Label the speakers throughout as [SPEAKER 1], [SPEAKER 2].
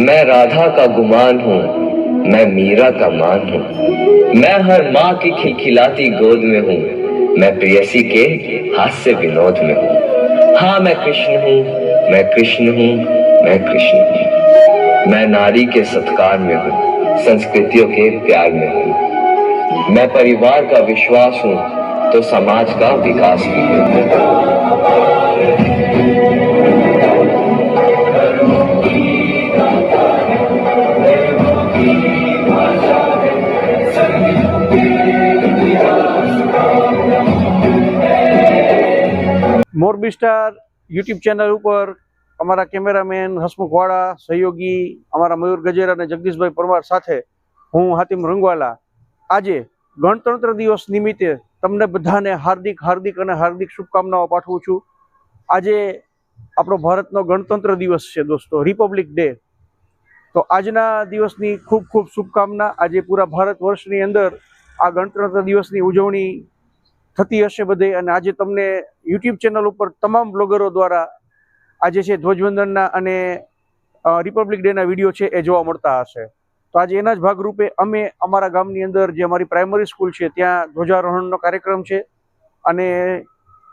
[SPEAKER 1] मैं राधा का गुमान हूँ, मैं मीरा का मान हूँ। मैं हर माँ की खिलखिलाती गोद में हूँ, मैं प्रियसी के हास्य विनोद में हूँ। हाँ मैं कृष्ण हूँ, मैं कृष्ण हूँ, मैं कृष्ण हूँ। मैं नारी के सत्कार में हूँ, संस्कृतियों के प्यार में हूँ। मैं परिवार का विश्वास हूँ तो समाज का विकास भी हूँ
[SPEAKER 2] મોરબી સ્ટાર યુટ્યુબ ચેનલ ઉપર અમારા કેમેરામેન હસમુખ વાળા સહયોગી અમારા મયુર ગજેરા અને જગદીશભાઈ પરમાર સાથે હું હાતિમ રંગવાલા આજે ગણતંત્ર દિવસ નિમિત્તે તમને બધાને હાર્દિક હાર્દિક અને હાર્દિક શુભકામનાઓ પાઠવું છું. આજે આપણો ભારતનો ગણતંત્ર દિવસ છે દોસ્તો, રિપબ્લિક ડે. તો આજના દિવસની ખૂબ ખૂબ શુભકામના. આજે પૂરા ભારત વર્ષની અંદર આ ગણતંત્ર દિવસની ઉજવણી થતી હશે બધે અને આજે તમને યુટ્યુબ ચેનલ ઉપર તમામ બ્લોગરો દ્વારા આજે છે ધ્વજવંદનના અને રિપબ્લિક ડેના વીડિયો છે એ જોવા મળતા હશે. તો આજે એના જ ભાગરૂપે અમે અમારા ગામની અંદર જે અમારી પ્રાઇમરી સ્કૂલ છે ત્યાં ધ્વજારોહણનો કાર્યક્રમ છે અને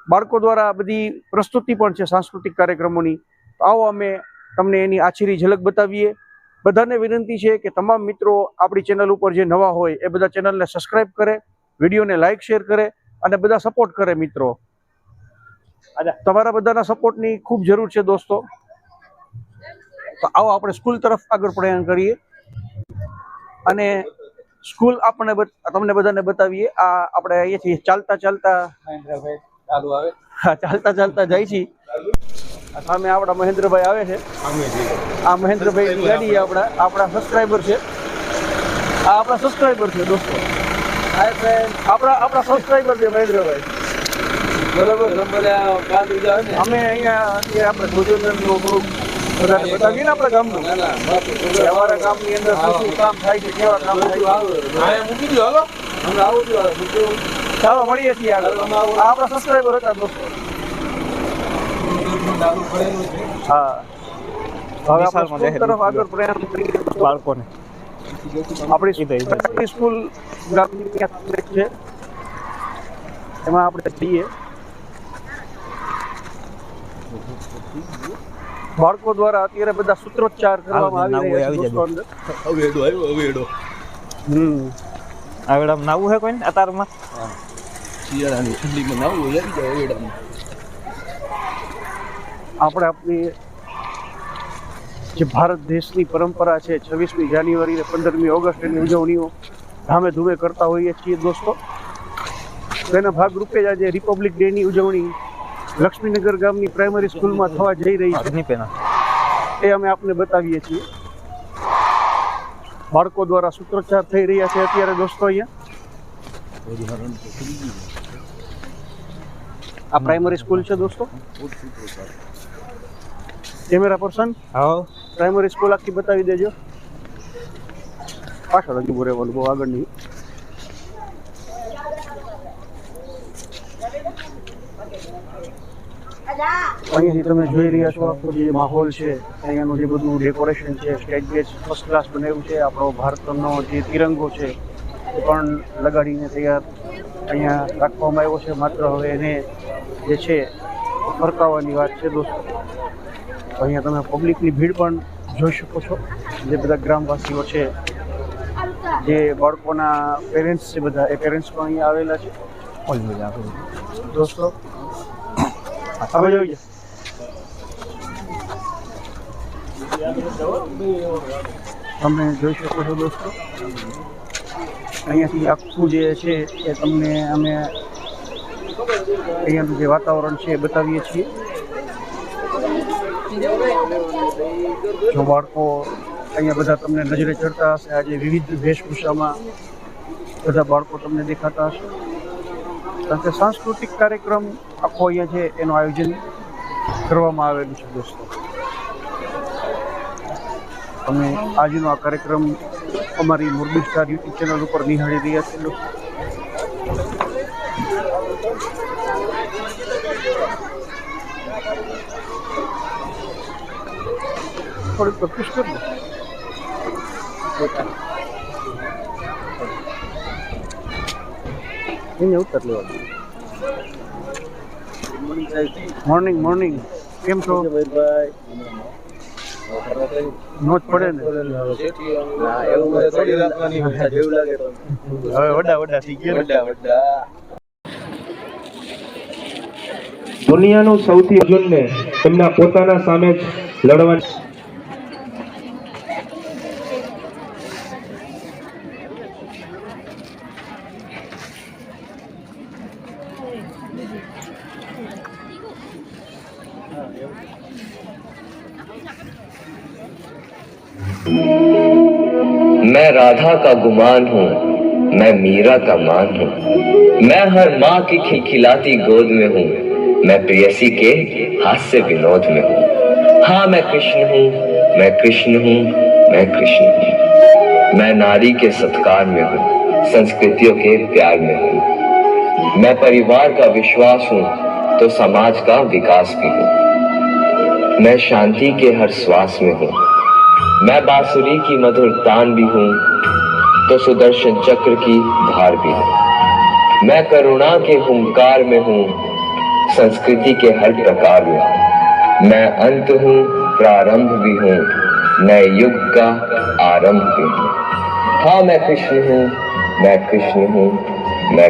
[SPEAKER 2] બાળકો દ્વારા બધી પ્રસ્તુતિ પણ છે સાંસ્કૃતિક કાર્યક્રમોની. તો આવો અમે તમને એની આછીરી ઝલક બતાવીએ. બધાને વિનંતી છે કે તમામ મિત્રો આપણી ચેનલ ઉપર જે નવા હોય એ બધા ચેનલને સબસ્ક્રાઇબ કરે વિડીયોને લાઇક શેર કરે અને બધા સપોર્ટ કરે મિત્રો. તમારા બધાના સપોર્ટની ખૂબ જરૂર છે દોસ્તો. તો આવો આપણે સ્કૂલ તરફ આગળ પ્રયાણ કરીએ. અને સ્કૂલ આપણને તમને બધાને બતાવીએ આ આપણે અહીંયાથી ચાલતા ચાલતા હા, ચાલતા ચાલતા જાય છીએ. સામે આપણા મહેન્દ્રભાઈ આવે છે. આ મહેન્દ્રભાઈ ગાડી આપણા. આપણા સબસ્ક્રાઈબર છે. આ આપણા સબસ્ક્રાઈબર છે દોસ્તો. આપણા આપણા સબસ્ક્રાઈબર છે મહેન્દ્રભાઈ. બરાબર અમે અહીંયા આપણે ગુજરાત થોડુંક બધાને બતાવીએ ને. આપણા ગામનું અમારા ગામની અંદર શું શું કામ થાય છે કેવા કામ થાય છે. ચાલો મળીએ છીએ આગળ. આપણા સબસ્ક્રાઈબર હતા દોસ્તો. હા. બાળકોને. આપણી સરકારી સ્કૂલ ગામની છે. એમાં આપણે જઈએ. બાળકો દ્વારા અત્યારે બધા સૂત્રોચ્ચાર કરવામાં આવી રહ્યા છે દોસ્તો અંદર. હમ.
[SPEAKER 3] નાવું હે કોઈ અતારમાં?
[SPEAKER 2] આપણે આપણી જે ભારત દેશની પરંપરા છે છવ્વીસમી જાન્યુઆરી અને પંદરમી ઓગસ્ટની ઉજવણીઓ ધામે ધૂમે કરતા હોઈએ છીએ દોસ્તો. તેના ભાગરૂપે જ આજે રિપબ્લિક ડેની ઉજવણી લક્ષ્મીનગર ગામની પ્રાઇમરી સ્કૂલમાં થવા જઈ રહી છે. એ અમે આપને બતાવીએ છીએ. બાળકો દ્વારા સૂત્રોચ્ચાર થઈ રહ્યા છે અત્યારે દોસ્તો અહીંયા. આ પ્રાઇમરી સ્કૂલ છે દોસ્તો. કેમેરા પર્સન
[SPEAKER 3] હા
[SPEAKER 2] પ્રાઇમરી સ્કૂલ આખી બતાવી દેજો. પાછળ હજુ ઉભું રહેવાનું બહુ આગળ નહીં. અહીંયાથી તમે જોઈ રહ્યા છો આખો જે માહોલ છે અહીંયાનું જે બધું ડેકોરેશન છે સ્ટેજ બેજ ફર્સ્ટ ક્લાસ બનાવ્યું છે આપણો ભારતનો જે તિરંગો છે એ પણ લગાડીને તૈયાર અહીંયા રાખવામાં આવ્યો છે. માત્ર હવે એને જે છે ફરકાવવાની વાત છે દોસ્તો. અહીંયા તમે પબ્લિકની ભીડ પણ જોઈ શકો છો. જે બધા ગ્રામવાસીઓ છે જે બાળકોના પેરેન્ટ્સ છે બધા એ પેરેન્ટ્સ પણ અહીંયા આવેલા છે. દોસ્તો હવે જોઈ તમે જોઈ શકો છો દોસ્તો અહીંયાથી આખું જે છે એ તમને અમે અહીંયાનું જે વાતાવરણ છે એ બતાવીએ છીએ જો બાળકો અહીંયા બધા તમને નજરે ચડતા હશે આજે વિવિધ વેશભૂષામાં બધા બાળકો તમને દેખાતા હશે કારણ કે સાંસ્કૃતિક કાર્યક્રમ આખો અહીંયા છે, એનું આયોજન કરવામાં આવેલું છે દોસ્તો. તમે આજનો આ કાર્યક્રમ અમારી મોરબી સ્ટાર યુટ્યુબ ચેનલ ઉપર નિહાળી રહ્યા છે દોસ્તો. થોડીક પ્રેક્ટિસ કરી એને ઉત્તર લેવા મોર્નિંગ મોર્નિંગ કેમ છો? નોચ પડે ને?
[SPEAKER 3] હવે વડા વડા થઈ ગયા
[SPEAKER 4] દુનિયાનું સૌથી અર્જુનને તેમના પોતાના સામે જ લડવાની
[SPEAKER 1] का गुमान हूँ, मैं मीरा का मान हूँ। मैं हर माँ की खिलखिलाती गोद में हूँ, मैं प्रेयसी के हास्य विनोद में हूँ। हाँ मैं कृष्ण हूँ, मैं कृष्ण हूँ, मैं कृष्ण हूँ। मैं नारी के सत्कार में हूँ, संस्कृतियों के प्यार में हूँ। मैं परिवार का विश्वास हूँ तो समाज का विकास भी हूँ। मैं शांति के हर श्वास में हूँ। मैं बांसुरी की मधुर तान भी हूँ तो सुदर्शन चक्र की धार भी मैं करुणा के हुंकार में हूँ, संस्कृति के हर प्रकार में मैं अंत हूँ, प्रारंभ भी हूँ नए युग का आरंभ भी हूँ। हाँ मैं कृष्ण हूँ, मैं कृष्ण हूँ, मैं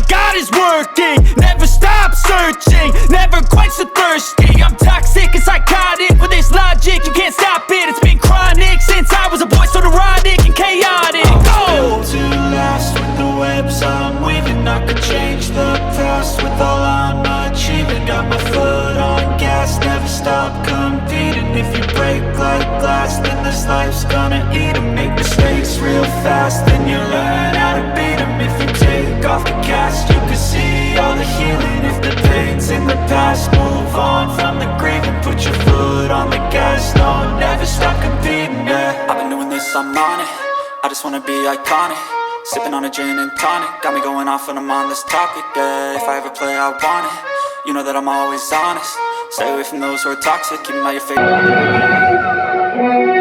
[SPEAKER 5] got is working. Never stop searching. Never quench the thirsty. I'm toxic and psychotic with this logic. You can't stop it. It's been chronic since I was a boy, so neurotic and chaotic. Go! Oh.
[SPEAKER 6] Built to last with the webs I'm weaving. I could change the past with all I'm achieving. Got my foot on gas, never stop competing. If you break like glass, then this life's gonna eat 'em. Make mistakes real fast, then you learn how to beat 'em. Take off the cast, you can see all the healing. If the pain's in the past, move on from the grave and put your foot on the gas. No, never stop competing. Yeah, I've been doing this, I'm on it. I just wanna be iconic. Sipping on a gin and tonic. Got me going off on this topic. Yeah, if I ever play, I want it. You know that I'm always honest. Stay away from those who are toxic. Keep out your face.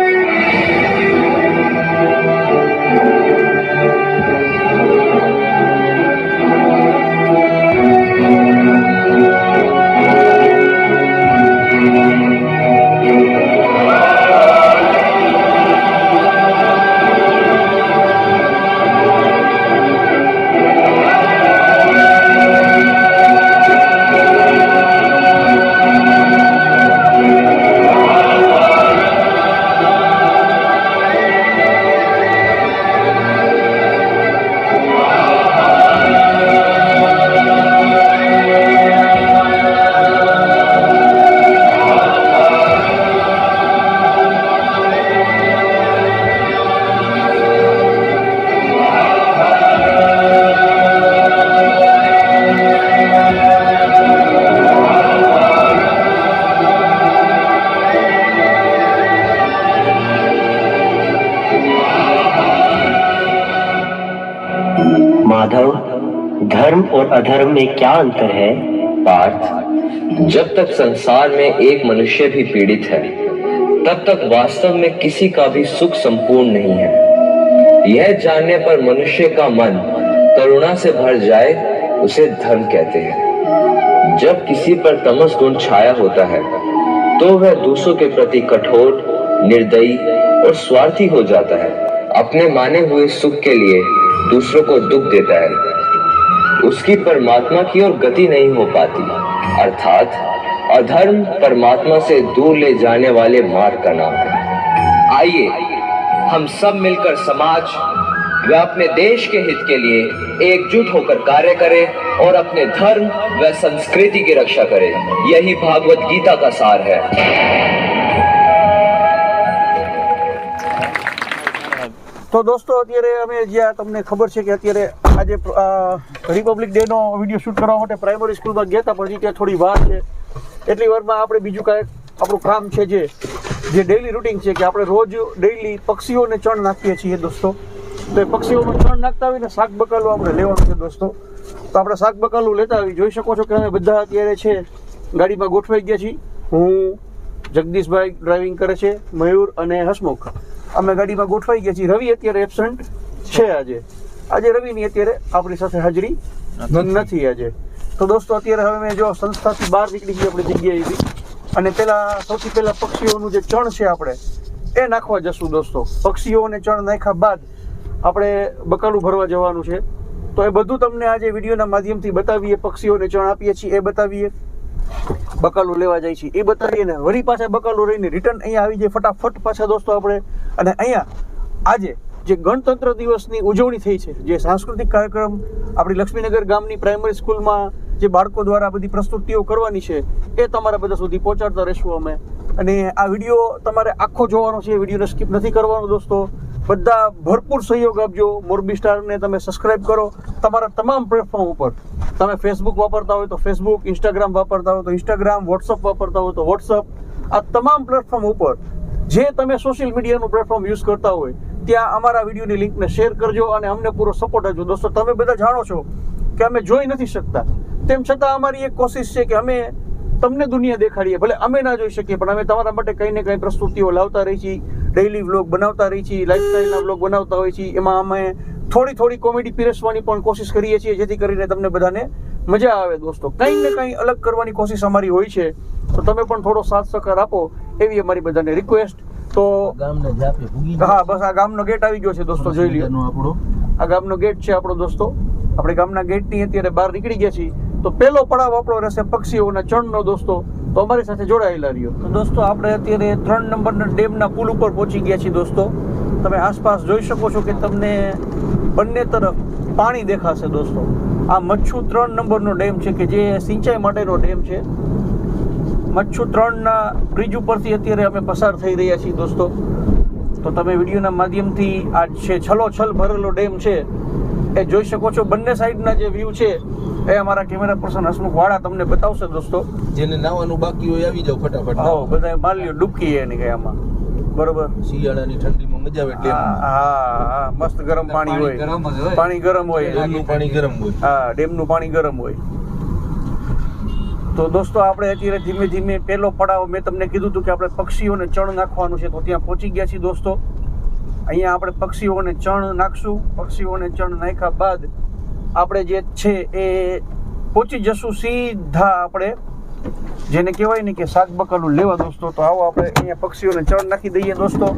[SPEAKER 7] में क्या अंतर है?
[SPEAKER 1] पार्थ, जब तक संसार में एक मनुष्य भी पीड़ित है, तब तक वास्तव में किसी का भी सुख संपूर्ण नहीं है। यह जानने पर मनुष्य का मन करुणा से भर जाए, उसे धर्म कहते हैं। जब किसी पर तमस गुण छाया होता है तो वह दूसरों के प्रति कठोर, निर्दयी और स्वार्थी हो जाता है। अपने माने हुए सुख के लिए दूसरों को दुख देता है। उसकी परमात्मा की ओर गति नहीं हो पाती। अर्थात, अधर्म परमात्मा से दूर ले जाने वाले मार्ग का नाम है। आइए, हम सब मिलकर समाज व अपने देश के हित के लिए एकजुट होकर कार्य करें और अपने धर्म व संस्कृति की रक्षा करें। यही भागवत गीता का सार है।
[SPEAKER 2] તો દોસ્તો, અત્યારે અમે જ્યાં તમને ખબર છે કે અત્યારે આજે રિપબ્લિક ડે નો વીડિયો શૂટ કરવા માટે પ્રાઇમરી સ્કૂલમાં ગયા હતા પછી ત્યાં થોડી વાર છે. એટલી વારમાં આપણે બીજું કાંઈક, આપણું કામ છે જે જે ડેઈલી રૂટીન છે કે આપણે રોજ ડેઈલી પક્ષીઓને ચણ નાખીએ છીએ દોસ્તો. તો એ પક્ષીઓનું ચણ નાખતા આવીને શાક બકાલું આપણે લેવાનું છે દોસ્તો. તો આપણે શાક બકાલું લેતા આવી. જોઈ શકો છો કે અમે બધા અત્યારે છે, ગાડીમાં ગોઠવાઈ ગયા છીએ. હું, જગદીશભાઈ ડ્રાઇવિંગ કરે છે, મયુર અને હસમુખ. અમે ગાડીમાં ગોઠવાઈ ગયા છીએ. રવિ અત્યારે એબસન્ટ છે આજે. આજે રવિની અત્યારે આપણી સાથે હાજરી નથી. આજે. તો દોસ્તો અત્યારે હવે મેં જો સંસ્થાથી બહાર નીકળી ગઈ આપણી જગ્યાએથી અને પેલા સૌથી પહેલા પક્ષીઓનું જે ચણ છે આપણે એ નાખવા જશું દોસ્તો. પક્ષીઓને ચણ નાખ્યા બાદ આપણે બકાલું ભરવા જવાનું છે. તો એ બધું તમને આજે વિડીયોના માધ્યમથી બતાવીએ પક્ષીઓને ચણ આપીએ છીએ એ બતાવીએ. બકાલું લેવા જાય છે. એ બતાવીએ ને વળી પાછા બકાલું રહીને રિટર્ન અહીંયા આવી જાય ફટાફટ પાછા દોસ્તો આપણે. અને અહીંયા આજે જે ગણતંત્ર દિવસની ઉજવણી થઈ છે, જે સાંસ્કૃતિક કાર્યક્રમ આપણી લક્ષ્મીનગર ગામની પ્રાઇમરી સ્કૂલમાં જે બાળકો દ્વારા બધી પ્રસ્તુતિઓ કરવાની છે, એ તમારા બધા સુધી પહોંચાડતા રહીશું અમે. અને આ વીડિયો તમારે આખો જોવાનો છે વિડીયોને સ્કીપ નથી કરવાનો દોસ્તો. બધા ભરપૂર સહયોગ આપજો. મોરબી સ્ટારને તમે સબસ્ક્રાઇબ કરો. તમારા તમામ પ્લેટફોર્મ ઉપર. તમે ફેસબુક વાપરતા હોય તો ફેસબુક ઇન્સ્ટાગ્રામ વાપરતા હોય તો ઇન્સ્ટાગ્રામ વોટ્સઅપ વાપરતા હોય તો વોટ્સઅપ આ તમામ પ્લેટફોર્મ ઉપર જે તમે સોશિયલ મીડિયાનું પ્લેટફોર્મ યુઝ કરતા હોય, ત્યાં અમારા વિડીયોની લિંકને શેર કરજો અને અમને પૂરો સપોર્ટ આપજો. દોસ્તો, તમે બધા જાણો છો કે અમે જોઈ નથી શકતા. તેમ છતાં અમારી એક કોશિશ છે કે અમે તમને દુનિયા દેખાડીએ ભલે અમે ના જોઈ શકીએ પણ અમે તમારા માટે કંઈ ને કંઈ પ્રસ્તુતિઓ લાવતા રહી છીએ ડેઈલી વ્લોગ બનાવતા રહી છીએ લાઈફસ્ટાઈલના વ્લોગ બનાવતા હોઈએ છીએ એમાં અમે થોડી થોડી કોમેડી પીરસવાની પણ કોશિશ કરીએ છીએ જેથી કરીને તમને બધાને મજા આવે દોસ્તો. કંઈ ને કંઈ અલગ કરવાની કોશિશ અમારી હોય છે તો તમે પણ થોડો સાથ સહકાર આપો એવી અમારી બધાને રિક્વેસ્ટ તો
[SPEAKER 3] ગામને
[SPEAKER 2] હા બસ આ ગામનો ગેટ આવી ગયો છે દોસ્તો જોઈ લ્યો.
[SPEAKER 3] આપણો.
[SPEAKER 2] આ ગામનો ગેટ છે આપણો દોસ્તો. આપણે ગામના ગેટની અત્યારે બહાર નીકળી ગયા છીએ. તો પહેલો પડાવ આપણો રહેશે પક્ષીઓના ચણનો દોસ્તો. તો અમારી સાથે જોડાયેલા રહ્યો. તો દોસ્તો, આપણે અત્યારે ત્રણ નંબરના ડેમના પુલ ઉપર પહોંચી ગયા છીએ દોસ્તો. તમે આસપાસ જોઈ શકો છો કે તમને બંને તરફ પાણી દેખાશે દોસ્તો. આ મચ્છુ ત્રણ નંબરનો ડેમ છે કે જે સિંચાઈ માટેનો ડેમ છે. મચ્છુ ત્રણના બ્રિજ ઉપરથી અત્યારે અમે પસાર થઈ રહ્યા છીએ દોસ્તો. તો તમે વિડીયોના માધ્યમથી આ છે છલોછલ ભરેલો ડેમ છે, એ જોઈ શકો છો. બંને સાઈડના જે વ્યૂ છે એ અમારા કેમેરા પર્સન હસમુખ વાળા તમને બતાવશે દોસ્તો.
[SPEAKER 3] જેને નાવાનું બાકી હોય આવી જાવ ફટાફટ.
[SPEAKER 2] હા બધા માલ્યો ડૂબકી એની કઈ આમાં. બરોબર?
[SPEAKER 3] શિયાળાની ઠંડીમાં મજા આવે એટલે
[SPEAKER 2] હા હા, મસ્ત ગરમ પાણી હોય. પાણી ગરમ હોય.
[SPEAKER 3] ડેમનું પાણી ગરમ હોય.
[SPEAKER 2] હા ડેમનું પાણી ગરમ હોય. તો દોસ્તો આપણે અત્યારે ધીમે ધીમે પહેલો પડાવ મેં તમને કીધું હતું કે આપણે પક્ષીઓને ચણ નાખવાનું છે. તો ત્યાં પહોંચી ગયા છીએ દોસ્તો. અહીંયા આપણે પક્ષીઓને ચણ નાખશું. પક્ષીઓને ચણ નાખ્યા બાદ આપણે જે છે એ પહોંચી જશું સીધા આપણે. જેને કહેવાય ને કે શાક બકાલું લેવા દોસ્તો તો આવો આપણે અહીંયા પક્ષીઓને ચણ નાખી દઈએ દોસ્તો.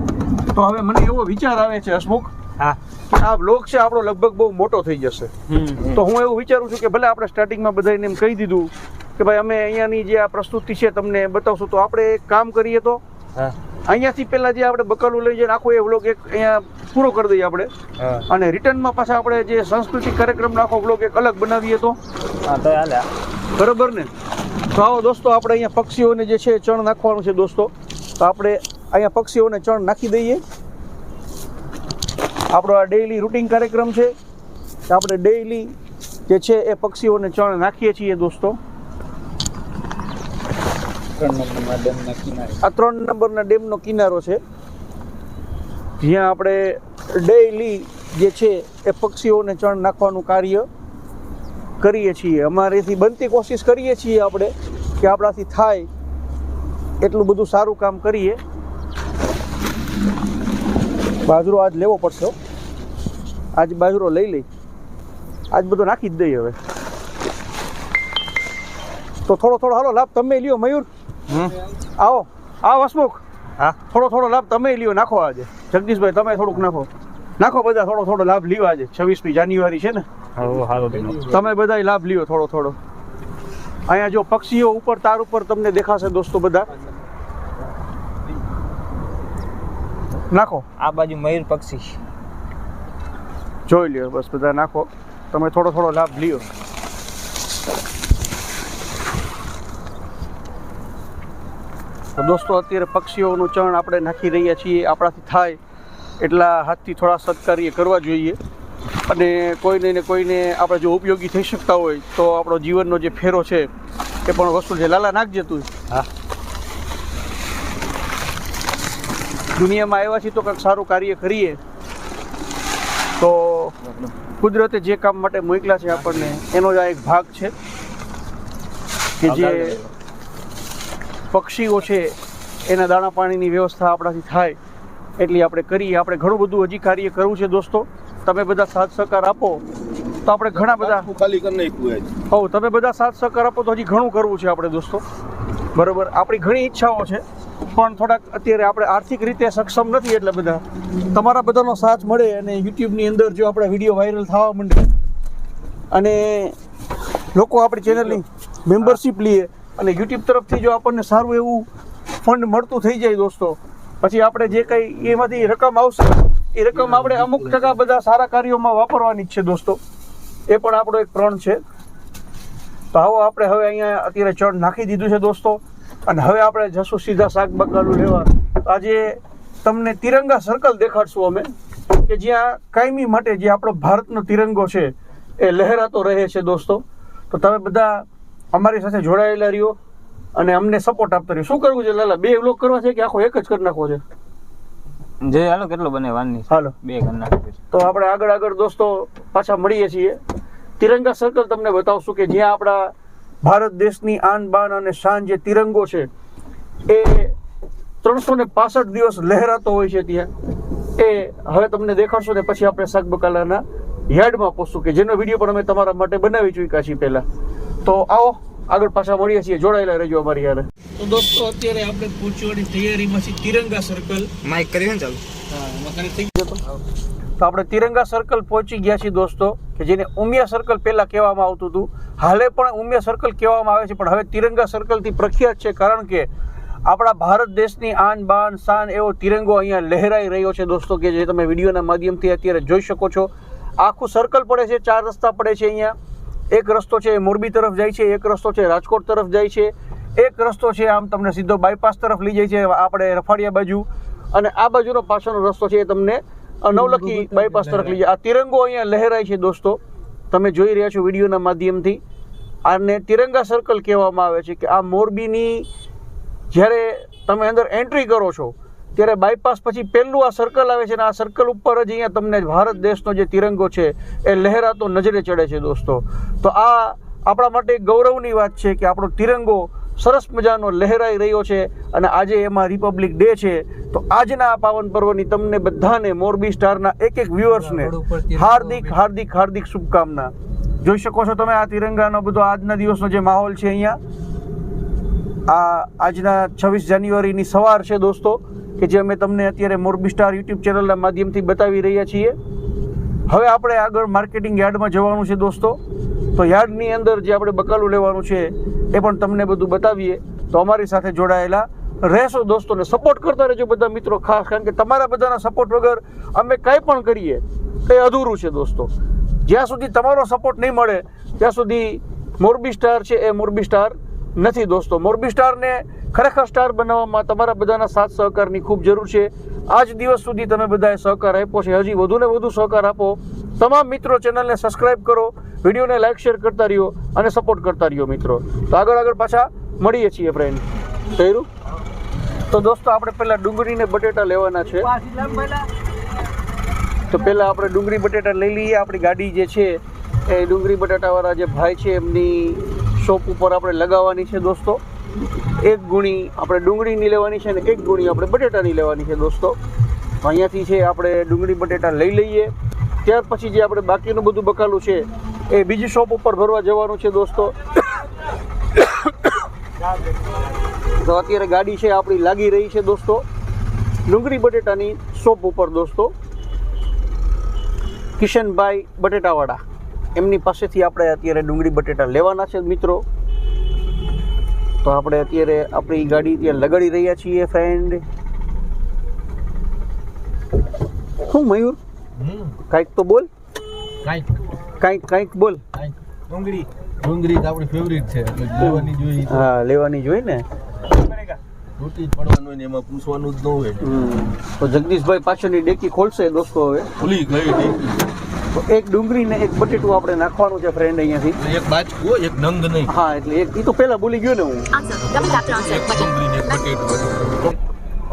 [SPEAKER 2] તો હવે મને એવો વિચાર આવે છે હસમુખ
[SPEAKER 3] હા.
[SPEAKER 2] આ બ્લોક છે આપણો લગભગ બહુ મોટો થઈ જશે. તો હું એવું વિચારું છું કે ભલે આપણે સ્ટાર્ટિંગમાં બધાને એમ કહી દીધું કે ભાઈ અમે અહીંયાની જે આ પ્રસ્તુતિ છે તમને બતાવશું તો આપણે એક કામ કરીએ તો?
[SPEAKER 3] હા.
[SPEAKER 2] અહીંયાથી પહેલા જે આપણે બકાલું લઈ જઈને આખો એ વ્લોગ એક અહીંયા પૂરો કરી દઈએ આપણે. અને રિટર્નમાં પાછા આપણે જે સાંસ્કૃતિક કાર્યક્રમનો આખો વ્લોગ એક અલગ બનાવીએ તો? બરોબર ને? તો આવો દોસ્તો આપણે અહીંયા પક્ષીઓને જે છે ચણ નાખવાનું છે દોસ્તો. તો આપણે અહીંયા પક્ષીઓને ચણ નાખી દઈએ. આપણો આ ડેઇલી રૂટિન કાર્યક્રમ છે. આપણે ડેઈલી જે છે એ પક્ષીઓને ચણ નાખીએ છીએ દોસ્તો. આ ત્રણ નંબરના ડેમનો કિનારો છે. જ્યાં આપણે ડેઈલી જે છે એ પક્ષીઓને ચણ નાખવાનું કાર્ય કરીએ છીએ. અમારેથી બનતી કોશિશ કરીએ છીએ આપણે કે આપણાથી થાય એટલું બધું સારું કામ કરીએ. બાજરો આજ લેવો પડશે આજ બાજરો લઈ લઈ. આજ બધો નાખી જ દઈએ હવે. તો થોડો થોડો હાલો, લાભ તમે લ્યો મયુર. આવો આવો હસમુખ.
[SPEAKER 3] હા.
[SPEAKER 2] થોડો થોડો લાભ તમે લ્યો નાખો આજે. જગદીશભાઈ તમે થોડુંક નાખો. નાખો બધા થોડો થોડો લાભ લ્યો આજે. છવ્વીસમી જાન્યુઆરી છે ને? તમે બધા લાભ લ્યો થોડો થોડો. અહીંયા જો પક્ષીઓ ઉપર તાર ઉપર તમને દેખાશે દોસ્તો બધા. નાખો.
[SPEAKER 3] આ બાજુ મયુર પક્ષી
[SPEAKER 2] જોઈ લ્યો બસ બધા નાખો. તમે થોડો થોડો લાભ લ્યો. તો દોસ્તો અત્યારે પક્ષીઓનું ચણ આપણે નાખી રહ્યા છીએ આપણાથી થાય એટલા હાથથી થોડા સત્કાર્ય કરવા જોઈએ. અને કોઈને ને કોઈને આપણે જો ઉપયોગી થઈ શકતા હોય તો આપણો જીવનનો જે ફેરો છે એ પણ વસ્તુ છે. લાલા નાખજે તું.
[SPEAKER 3] હા.
[SPEAKER 2] દુનિયામાં આવ્યા છીએ તો કંઈક સારું કાર્ય કરીએ. તો કુદરતે જે કામ માટે મોકલા છે આપણને એનો જ આ એક ભાગ છે કે જે પક્ષીઓ છે એના દાણા પાણીની વ્યવસ્થા આપણાથી થાય એટલી આપણે કરીએ. આપણે ઘણું બધું હજી કાર્ય કરવું છે દોસ્તો. તમે બધા સાથ સહકાર આપો. તો આપણે ઘણા બધા
[SPEAKER 3] ખાલી કરી નાખ્યું
[SPEAKER 2] હો તમે બધા સાથ સહકાર આપો તો હજી ઘણું કરવું છે આપણે દોસ્તો. બરોબર? આપણી ઘણી ઈચ્છાઓ છે પણ થોડાક અત્યારે આપણે આર્થિક રીતે સક્ષમ નથી એટલે બધા. તમારા બધાનો સાથ મળે અને યુટ્યુબની અંદર જો આપણા વીડિયો વાયરલ થવા માંડે. અને લોકો આપણી ચેનલની મેમ્બરશિપ લઈએ અને યુટ્યુબ તરફથી જો આપણને સારું એવું ફંડ મળતું થઈ જાય દોસ્તો, પછી આપણે જે કંઈ એમાંથી રકમ આવશે, એ રકમ આપણે અમુક ટકા બધા સારા કાર્યોમાં વાપરવાની જ છે દોસ્તો. એ પણ આપણો એક પ્રણ છે. તો આવો આપણે હવે અહીંયા અત્યારે ચણ નાખી દીધું છે દોસ્તો. અને હવે આપણે જશું સીધા શાક બકાલું લેવા. આજે તમને તિરંગા સર્કલ દેખાડશું અમે, કે જ્યાં કાયમી માટે જે આપણો ભારતનો તિરંગો છે, એ લહેરાતો રહે છે દોસ્તો. તો તમે બધા અમારી સાથે જોડાયેલા રહ્યો અને અમને સપોર્ટ આપતા રહ્યો. શું કરવું છે લાલા? બે વ્લોગ કરવા છે કે આખો એક જ કરી નાખવો છે?
[SPEAKER 3] જે હાલો કેટલો બને વાનની?
[SPEAKER 2] હાલો.
[SPEAKER 3] બે કરી નાખીએ
[SPEAKER 2] તો આપણે આગળ આગળ દોસ્તો પાછા મળીએ છીએ. તિરંગા સર્કલ તમને બતાવશું કે જ્યાં આપણા ભારત દેશની આન બાન અને શાન જે તિરંગો છે એ ત્રણસો ને પાસઠ દિવસ લહેરાતો હોય છે ત્યાં. એ હવે તમને દેખાડશું ને પછી આપણે શાકબકાલાના યાર્ડમાં પહોંચશું કે જેનો વીડિયો પણ અમે તમારા માટે બનાવી ચૂક્યા છીએ પહેલા. તો આવો આગળ પાછા મળીએ છીએ. જોડાયેલા રહેજો અમારી યારે. તો દોસ્તો અત્યારે આપણે પહોંચવાની તૈયારીમાં છીએ તિરંગા સર્કલ
[SPEAKER 3] માઈક કરીને ચાલુ?
[SPEAKER 2] તો આપણે તિરંગા સર્કલ પહોંચી ગયા છીએ દોસ્તો કે જેને ઉમિયા સર્કલ પહેલાં કહેવામાં આવતું હતું. હાલે પણ ઉમિયા સર્કલ કહેવામાં આવે છે પણ હવે તિરંગા સર્કલથી પ્રખ્યાત છે કારણ કે આપણા ભારત દેશની આન બાન શાન એવો તિરંગો અહીંયા લહેરાઈ રહ્યો છે દોસ્તો કે જે તમે વિડીયોના માધ્યમથી અત્યારે જોઈ શકો છો. આખું સર્કલ પડે છે ચાર રસ્તા પડે છે અહીંયા. એક રસ્તો છે એ મોરબી તરફ જાય છે એક રસ્તો છે રાજકોટ તરફ જાય છે એક રસ્તો છે આમ તમને સીધો બાયપાસ તરફ લઈ જાય છે આપણે રફાડિયા બાજુ. અને આ બાજુનો પાછળનો રસ્તો છે એ તમને નવલખી બાયપાસ તરફ લઈ જાય. આ તિરંગો અહીંયા લહેરાય છે દોસ્તો. તમે જોઈ રહ્યા છો વિડીયોના માધ્યમથી. આને તિરંગા સર્કલ કહેવામાં આવે છે કે આ મોરબીની જ્યારે તમે અંદર એન્ટ્રી કરો છો ત્યારે બાયપાસ પછી પહેલું આ સર્કલ આવે છે અને આ સર્કલ ઉપર જ અહીંયા તમને ભારત દેશનો જે તિરંગો છે એ લહેરાતો નજરે ચડે છે દોસ્તો. તો આ આપણા માટે ગૌરવની વાત છે કે આપણો તિરંગો સરસ મજાનો લહેરાઈ રહ્યો છે અને આજે એમાં રિપબ્લિક ડે છે. તો આજના આ પાવન પર્વની તમને બધાને મોરબી સ્ટારના એક એક વ્યુઅર્સને હાર્દિક હાર્દિક હાર્દિક શુભકામના. જોઈ શકો છો તમે આ તિરંગાનો બધો આજના દિવસનો જે માહોલ છે અહીંયા. આ આજના છવ્વીસ જાન્યુઆરીની સવાર છે દોસ્તો. કે જે અમે તમને અત્યારે મોરબી સ્ટાર યુટ્યુબ ચેનલના માધ્યમથી બતાવી રહ્યા છીએ. હવે આપણે આગળ માર્કેટિંગ યાર્ડમાં જવાનું છે દોસ્તો. તો યાર્ડની અંદર જે આપણે બકાલું લેવાનું છે, એ પણ તમને બધું બતાવીએ. તો અમારી સાથે જોડાયેલા રહેશો દોસ્તોને સપોર્ટ કરતા રહેજો બધા મિત્રો, ખાસ કારણ કે તમારા બધાના સપોર્ટ વગર અમે કંઈ પણ કરીએ એ અધૂરું છે દોસ્તો. જ્યાં સુધી તમારો સપોર્ટ નહીં મળે, ત્યાં સુધી મોરબી સ્ટાર છે એ મોરબી સ્ટાર નથી દોસ્તો. મોરબી સ્ટારને ખરેખર સ્ટાર બનાવવામાં તમારા બધાના સાથ સહકારની ખૂબ જરૂર છે. આજ દિવસ સુધી તમે બધાએ સહકાર આપ્યો છે. હજી વધુ ને વધુ સહકાર આપો. તમામ મિત્રો ચેનલને સબસ્ક્રાઇબ કરો. વિડીયોને લાઇક, શેર કરતા રહ્યો અને સપોર્ટ કરતા રહ્યો મિત્રો. તો આગળ આગળ પાછા મળીએ છીએ ફ્રેન્ડ થયું તો દોસ્તો, આપણે પહેલાં ડુંગળીને બટેટા લેવાના છે. તો પહેલાં આપણે ડુંગળી બટેટા લઈ લઈએ. આપણી ગાડી જે છે, એ ડુંગળી બટાટાવાળા જે ભાઈ છે, એમની શોપ ઉપર આપણે લગાવવાની છે દોસ્તો. એક ગુણી આપણે ડુંગળીની લેવાની છે અને એક ગુણી આપણે બટેટાની લેવાની છે દોસ્તો. અહીંયાથી છે આપણે ડુંગળી, બટેટા લઈ લઈએ. ત્યાર પછી જે આપણે બાકીનું બધું બકાલું છે, એ બીજી શોપ ઉપર ભરવા જવાનું છે દોસ્તો. તો અત્યારે ગાડી છે આપણી લાગી રહી છે દોસ્તો. ડુંગળી, બટેટાની શોપ ઉપર દોસ્તો. કિશનભાઈ બટેટાવાળા. એમની પાસેથી આપણે અત્યારે ડુંગળી, બટેટા લેવાના છે મિત્રો. તો આપણે અત્યારે આપણી ગાડી ત્યાં લગાડી રહ્યા છીએ ફ્રેન્ડ શું મયુર? કાંઈક તો બોલ.
[SPEAKER 3] કાંઈક.
[SPEAKER 2] કાંઈક કાંઈક બોલ.
[SPEAKER 3] ડુંગળી. ડુંગળી આપણી ફેવરિટ છે. લેવાની જોઈએ.
[SPEAKER 2] હા લેવાની જોઈ ને?
[SPEAKER 3] રોટી જ પડવાનું હોય ને એમાં પૂછવાનું જ ન હોય.
[SPEAKER 2] હમ. તો જગદીશભાઈ પાછળની ડેકી ખોલશે દોસ્તો હવે.
[SPEAKER 3] ખુલી ગઈ ઢીંકી.
[SPEAKER 2] તો એક ડુંગળી ને એક બટેટું આપણે નાખવાનું છે ફ્રેન્ડ અહીંયાથી.
[SPEAKER 3] એક બાજકું એક નંગ નહીં.
[SPEAKER 2] હા એટલે એક એ તો પહેલા ભૂલી ગયો ને હું.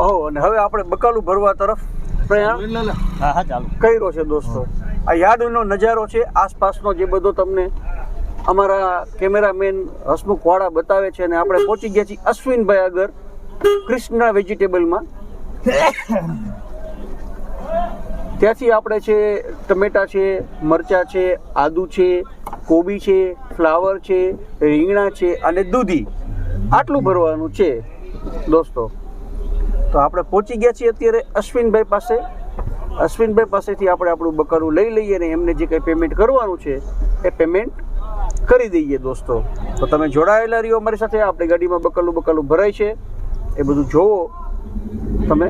[SPEAKER 2] ઓહ અને હવે આપણે બકાલું ભરવા તરફ પ્રયાણ.
[SPEAKER 3] હા હા ચાલુ.
[SPEAKER 2] કર્યો છે દોસ્તો. આ યાદનો નજારો છે આસપાસનો જે બધો તમને અમારા કેમેરામેન હસમુખ વાળા બતાવે છે અને આપણે પહોંચી ગયા છીએ અશ્વિનભાઈ આગળ કૃષ્ણા વેજીટેબલમાં ત્યાંથી આપણે છે, ટમેટા છે, મરચા છે, આદુ છે, કોબી છે, ફ્લાવર છે, રીંગણા છે અને દૂધી. આટલું ભરવાનું છે, દોસ્તો. તો આપણે પહોંચી ગયા છીએ અત્યારે અશ્વિનભાઈ પાસે. અશ્વિનભાઈ પાસેથી આપણે આપણું બકરું લઈ લઈએ અને એમને જે કંઈ પેમેન્ટ કરવાનું છે, એ પેમેન્ટ કરી દઈએ દોસ્તો. તો તમે જોડાયેલા રહ્યો અમારી સાથે. આપણી ગાડીમાં બકાલું બકાલું ભરાય છે. એ બધું જોવો. તમે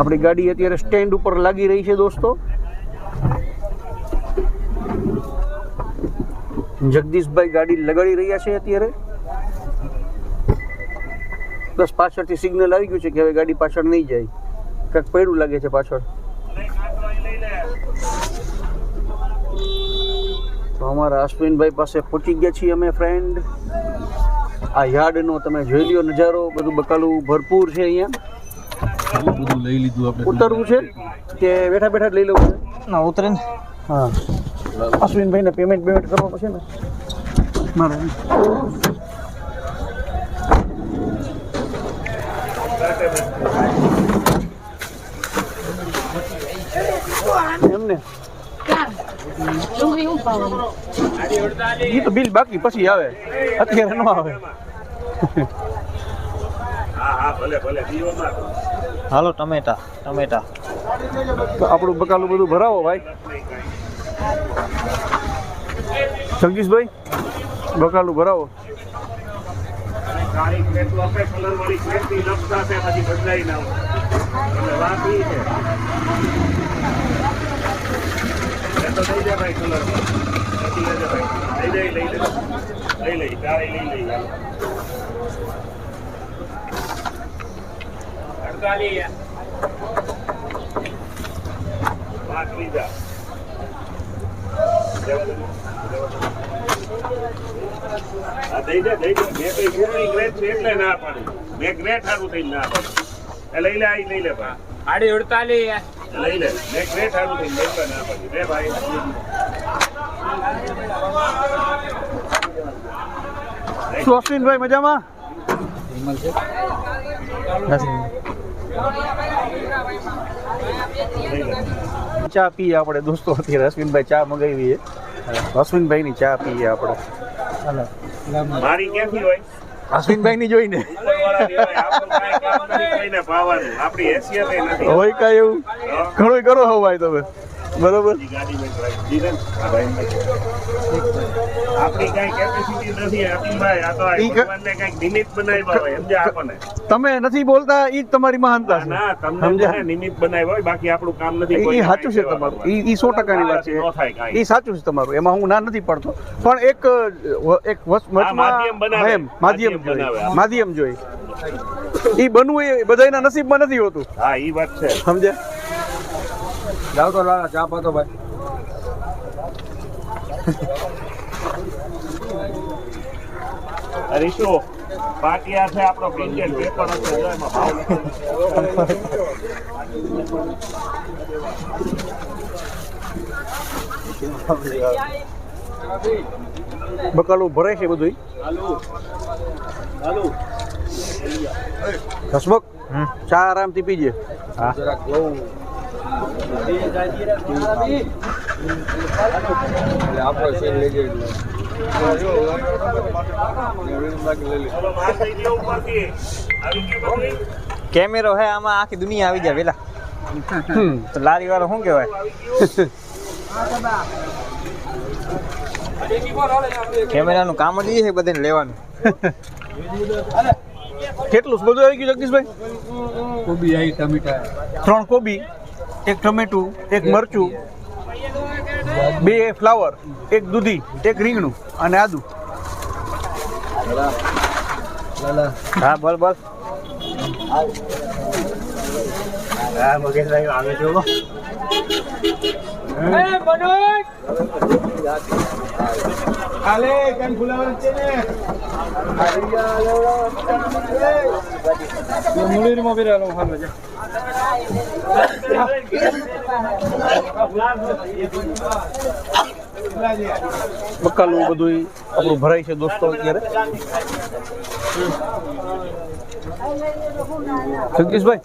[SPEAKER 2] આપણી ગાડી અત્યારે સ્ટેન્ડ ઉપર લાગી રહી છે દોસ્તો. જગદીશભાઈ ગાડી લગાડી રહ્યા છે અત્યારે. બસ પાછળથી સિગ્નલ આવી ગયું છે કે હવે ગાડી પાછળ નહીં જાય. કંઈક પૈડું લાગે છે પાછળ. તો અમારા અશ્વિનભાઈ પાસે પહોંચી ગયા છીએ અમે ફ્રેન્ડ આ યાર્ડનો તમે જોઈ લ્યો નજારો, બધું બકાલું ભરપૂર છે અહીંયા.
[SPEAKER 3] બધું લઈ લીધું આપણે.
[SPEAKER 2] ઉતરવું છે કે બેઠા બેઠા જ લઈ લેવું છે?
[SPEAKER 3] ના ઉતરે ને
[SPEAKER 2] હા. અશ્વિનભાઈને પેમેન્ટ પેમેન્ટ કરવા પડશે ને? મારે. એમને? એ તો બિલ બાકી પછી આવે. અત્યારે ન આવે.
[SPEAKER 3] હાલો ટમેટા ટમેટા.
[SPEAKER 2] તો આપણું બકાલું બધું ભરાવો ભાઈ. જગદીશભાઈ બકાલું ભરાવો.
[SPEAKER 8] દઈ દે દઈ દે. મેં કઈ પૂરી ગ્રેટ એટલે ના પાડી. મેં ગ્રેટ સારું થઈને ના પાડી. લઈ લે આ લઈ લે ભાઈ
[SPEAKER 3] આડી ઉડતાલી
[SPEAKER 8] લઈ લે. મેં ગ્રેટ સારું થઈને એટલે ના પાડી. ભાઈ.
[SPEAKER 2] શું મજામાં? ચા પીએ આપણે દોસ્તો અત્યારે અશ્વિનભાઈ ચા મગાવી છે. અશ્વિનભાઈ ની ચા પીએ આપણે.
[SPEAKER 8] મારી ક્યાંથી હોય?
[SPEAKER 2] અશ્વિનભાઈ ની જોઈને
[SPEAKER 8] હોય કાંઈ
[SPEAKER 2] એવું? ઘણું કરો હવાય તમે. બરોબર? ઈ તમે નથી બોલતા ઈ જ તમારી મહાનતા છે.
[SPEAKER 8] નિમિત્ત બનાવ્યા હોય બાકી આપણું કામ નથી
[SPEAKER 2] એ સાચું છે તમારું. સો ટકાની વાત છે. સાચું છે તમારું. એમાં હું ના નથી પડતો. પણ એક એક
[SPEAKER 8] માધ્યમ
[SPEAKER 2] માધ્યમ
[SPEAKER 8] માધ્યમ બનાવે.
[SPEAKER 2] જોઈ. એ બનવું એ બધાના નસીબમાં નથી હોતું.
[SPEAKER 8] હા ઈ વાત છે.
[SPEAKER 2] સમજ્યા?
[SPEAKER 3] જાવ તો લાલા ચા પાતો ભાઈ
[SPEAKER 8] અરે શું પાટિયા છે આપણો પ્રિન્ટેડ પેપર હશે જો એમાં ભાવ લખેલો.
[SPEAKER 2] બકાલું ભરાય છે બધું હસમુખ ચા આરામથી પીજે
[SPEAKER 3] આપણો સીન લઈ
[SPEAKER 8] ગયો?
[SPEAKER 3] કેમેરો હે આમાં આખી દુનિયા આવી જાય પેલા તો લારી વાળો શું કહેવાય? કેમેરાનું કામ જ એ છે બધાને લેવાનું.
[SPEAKER 2] કેટલું? બધું આવી ગયું જગદીશભાઈ?
[SPEAKER 3] કોબી આવી ટમેટા.
[SPEAKER 2] ત્રણ કોબી? એક ટમેટું, એક મરચું, બે ફ્લાવર, એક દૂધી, એક રીંગણું અને આદુ. હા, બોલ બોલ.
[SPEAKER 3] હા મગેશભાઈ આવે છે
[SPEAKER 2] બકાલું બધું આપણું ભરાય છે દોસ્તો અત્યારે. જગદીશભાઈ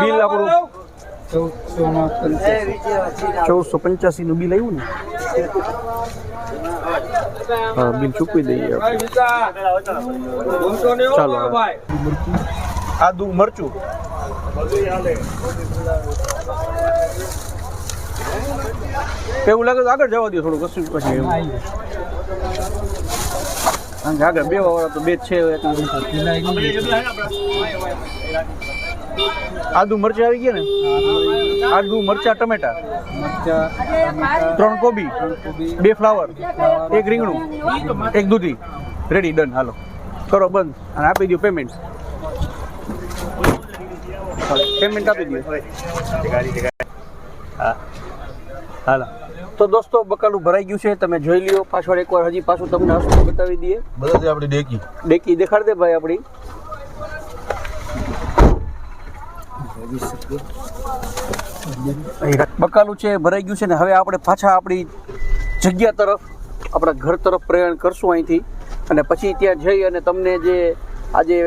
[SPEAKER 2] બિલ આપણું ચૌદસો પંચ્યાસી નું બિલ આવ્યું ને? હા બિલ ચૂકવી દઈએ ચાલો. આદુ મરચું. એવું લાગે તો આગળ જવા દો થોડું કશું પછી કારણ કે આગળ બે વાળા તો બે જ છે આદુ મરચા આવી ગયા ને? આદુ મરચા, ટમેટા. ત્રણ કોબી, બે ફ્લાવર, એક રીંગણું, એક દૂધી. રેડી ડન હાલો. કરો, બંધ. અને આપી દો પેમેન્ટ પેમેન્ટ આપી દો હાલો. તો દોસ્તો બકાલું ભરાઈ ગયું છે તમે જોઈ લ્યો. પાછળ એકવાર હજી પાછું તમને હસ્તું બતાવી દઈએ.
[SPEAKER 3] બધા છે આપણી ડેકી.
[SPEAKER 2] ડેકી દેખાડ દે ભાઈ આપણી. બકાલું છે ભરાઈ ગયું છે ને હવે આપણે પાછા આપણી જગ્યા તરફ આપણા ઘર તરફ પ્રયાણ કરશું અહીંથી. અને પછી ત્યાં જઈ અને તમને જે આજે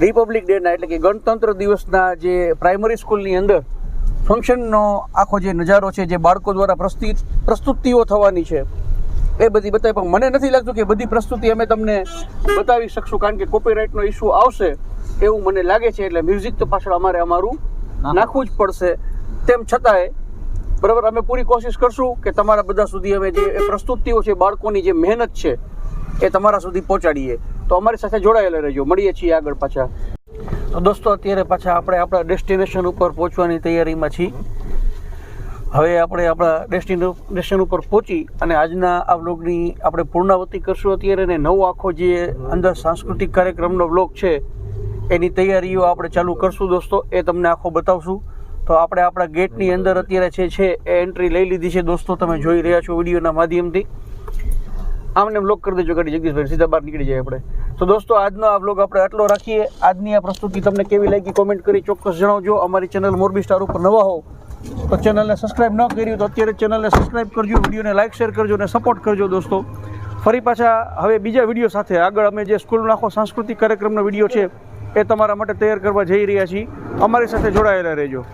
[SPEAKER 2] રિપબ્લિક ડેના એટલે કે ગણતંત્ર દિવસના જે પ્રાઇમરી સ્કૂલની અંદર ફંક્શનનો આખો જે નજારો છે જે બાળકો દ્વારા પ્રસ્તુત પ્રસ્તુતિઓ થવાની છે એ બધી બતાવી. પણ મને નથી લાગતું કે બધી પ્રસ્તુતિ અમે તમને બતાવી શકશું કારણ કે કોપીરાઇટનો ઇસ્યુ આવશે એવું મને લાગે છે એટલે મ્યુઝિક તો પાછળ અમારે અમારું નાખવું જ પડશે. તેમ છતાંય બરાબર અમે પૂરી કોશિશ કરશું કે તમારા બધા સુધી અમે જે એ પ્રસ્તુતિઓ છે બાળકોની જે મહેનત છે એ તમારા સુધી પહોંચાડીએ. તો અમારી સાથે જોડાયેલા રહેજો. મળીએ છીએ આગળ પાછા. તો દોસ્તો, અત્યારે પાછા આપણે આપણા ડેસ્ટિનેશન ઉપર પહોંચવાની તૈયારીમાં છીએ. હવે આપણે આપણા ડેસ્ટિનેશન ઉપર પહોંચી અને આજના આ વ્લોગની આપણે પૂર્ણાવતી કરશું અત્યારે ને નવો આખો જે અંદર સાંસ્કૃતિક કાર્યક્રમનો વ્લોગ છે, એની તૈયારીઓ આપણે ચાલુ કરશું દોસ્તો. એ તમને આખો બતાવશું. તો આપણે આપણા ગેટની અંદર અત્યારે જે છે, એ એન્ટ્રી લઈ લીધી છે દોસ્તો. તમે જોઈ રહ્યા છો વિડીયોના માધ્યમથી. આમને બ્લોક કરી દેજો ગાડી, જગદીશભાઈ, સીધા બહાર નીકળી જાય આપણે. તો દોસ્તો, આજનો આ બ્લોગ આપણે આટલો રાખીએ. આજની આ પ્રસ્તુતિ તમને કેવી લાગી કોમેન્ટ કરી ચોક્કસ જણાવજો. અમારી ચેનલ મોરબી સ્ટાર ઉપર નવા હોવ તો ચેનલને સબસ્ક્રાઇબ ન કર્યું તો અત્યારે ચેનલને સબસ્ક્રાઈબ કરજો વિડીયોને લાઇક શેર કરજો અને સપોર્ટ કરજો દોસ્તો. ફરી પાછા હવે બીજા વીડિયો સાથે આગળ અમે જે સ્કૂલનો આખો સાંસ્કૃતિક કાર્યક્રમનો વીડિયો છે એ તમારા માટે તૈયાર કરવા જઈ રહ્યા છીએ. અમારી સાથે જોડાયેલા રહેજો.